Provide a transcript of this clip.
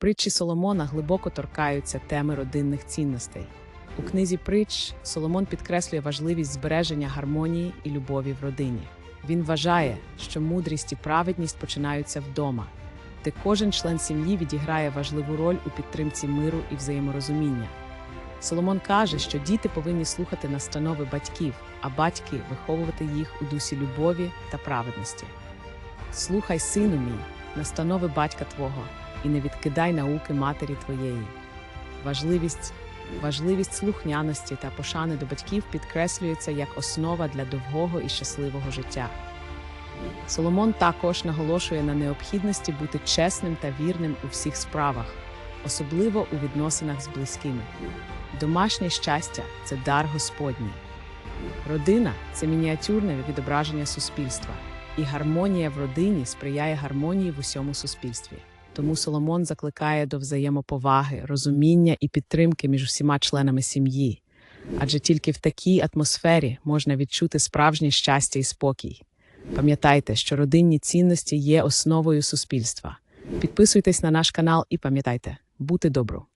Притчі Соломона глибоко торкаються теми родинних цінностей. У книзі притч Соломон підкреслює важливість збереження гармонії і любові в родині. Він вважає, що мудрість і праведність починаються вдома, де кожен член сім'ї відіграє важливу роль у підтримці миру і взаєморозуміння. Соломон каже, що діти повинні слухати настанови батьків, а батьки виховувати їх у дусі любові та праведності. Слухай, сину мій, настанови батька твого, і не відкидай науки матері твоєї. Важливість, важливість слухняності та пошани до батьків підкреслюється як основа для довгого і щасливого життя. Соломон також наголошує на необхідності бути чесним та вірним у всіх справах, особливо у відносинах з близькими. Домашнє щастя це дар Господній. Родина це мініатюрне відображення суспільства, і гармонія в родині сприяє гармонії в усьому суспільстві. Тому Соломон закликає до взаємоповаги, розуміння і підтримки між усіма членами сім'ї. Адже тільки в такій атмосфері можна відчути справжнє щастя і спокій. Пам'ятайте, що родинні цінності є основою суспільства. Підписуйтесь на наш канал і пам'ятайте, бути добру.